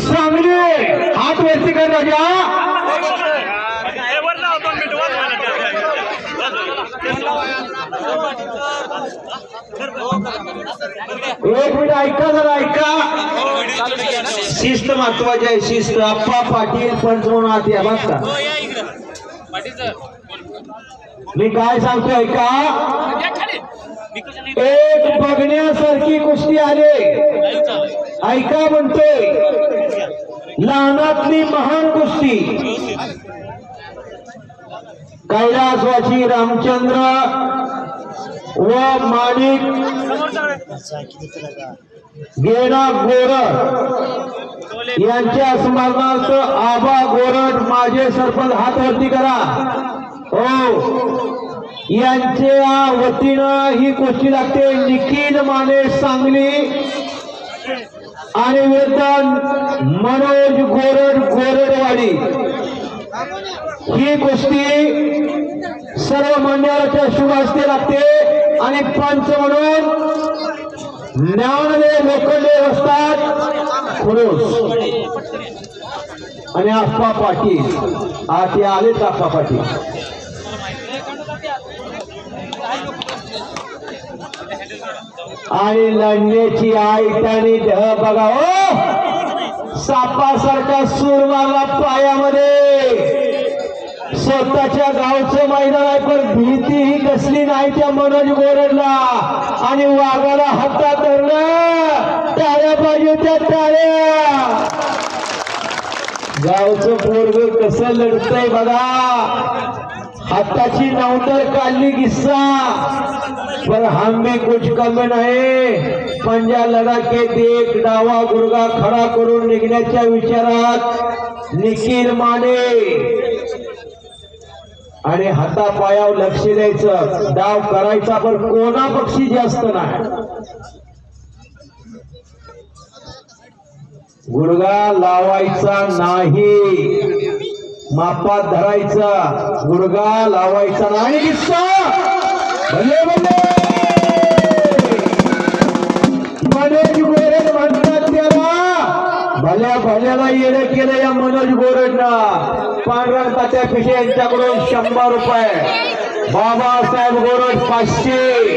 स्वामी हात वरती कर राजा। एक मिनिट ऐका जरा ऐका. शिस्त महत्वाची आहे शिस्त. अप्पा पाटील पंच म्हणून आत या बघ का. मी काय सांगतो ऐका. एक बघण्यासारखी कुस्ती आली. ऐका म्हणतोय. लहानातली महान गोष्टी कैलासवासी रामचंद्र व माणिक गेना गोरड यांच्या स्मरणार्थ आबा गोरड माझे सरपंच हात वरती करा. हो. यांच्या वतीनं ही गोष्टी लागते. निखिल माने सांगली. आणि वेतन मनोज गोरड गोरडवाडी. ही गोष्टी सर्व मंडळाच्या शुभ असते लागते. आणि पंच म्हणून ज्ञानले लोखंडे असतात. खुरोस आणि आप्पा पाटील. हा आलेच आप्पा पाटील. आणि लढण्याची आई त्याने बघा ओ! सापासारखा सूर मारला पायामध्ये. स्वतःच्या गावचं मैदान आहे पण भीती ही कसली नाही त्या मनोज गोरडला. आणि वाघाला हत्ता धरलं टाळ्या पाहिजे त्या टाळ्या. गावचं पोरग कसं लढतंय बघा. हाताची नवतर काढली किस्सा. पर हम भी कुछ कम नाही। पंजा लढा के देख डावा गुडगा खडा करून निघण्याच्या विचारात निखिल माने। आणि हातापायावर लक्ष द्यायचं डाव करायचा पण कोणा पक्षी जास्त नाही. गुडगा लावायचा नाही मापात धरायचा गुडगा लावायचा नाही किस्सा भले भले! भल्या भल्याला येणे केलं या मनोज गोरडनं पांढरा तात्या पिशे यांच्याकडून शंभर रुपये. बाबासाहेब गोरड पाचशे